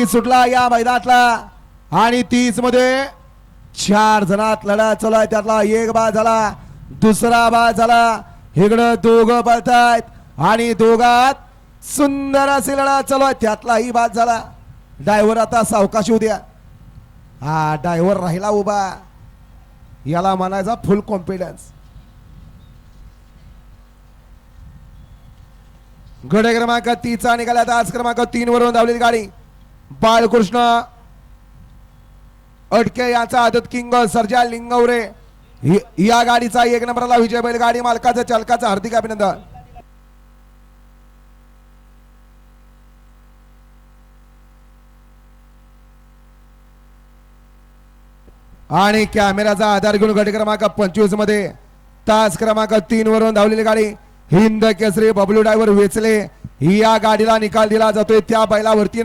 तीस सुटला या मैदानातला. आणि तीसमध्ये चार जणात लढा चालू आहे. त्यातला एक बाद झाला दुसरा बाद झाला. इकडं दोघं पळतायत आणि दोघात सुंदर अशी लढा चालू आहे. त्यातलाही बाद झाला. डायव्हर आता सावकाश उद्या. हा डायव्हर राहिला उभा. याला म्हणायचा फुल कॉन्फिडन्स गड क्रमांक तीचा निघाला आज क्रमांक तीन वरून धावलेली गाडी. बाळकृष्ण अटके याचा आदत किंग सर्जा लिंगवरे. या गाडीचा एक नंबरला विजय बैल गाडी मालकाचा चालकाचा हार्दिक अभिनंदन. आणि कॅमेराचा आधार घेऊन गट क्रमांक पंचवीसमध्ये तास क्रमांक तीन वरून धावलेली गाडी हिंद केसरी बबलू ड्रायव्हर वेचले. या गाडीला निकाल दिला जातोय त्या बैलावरती.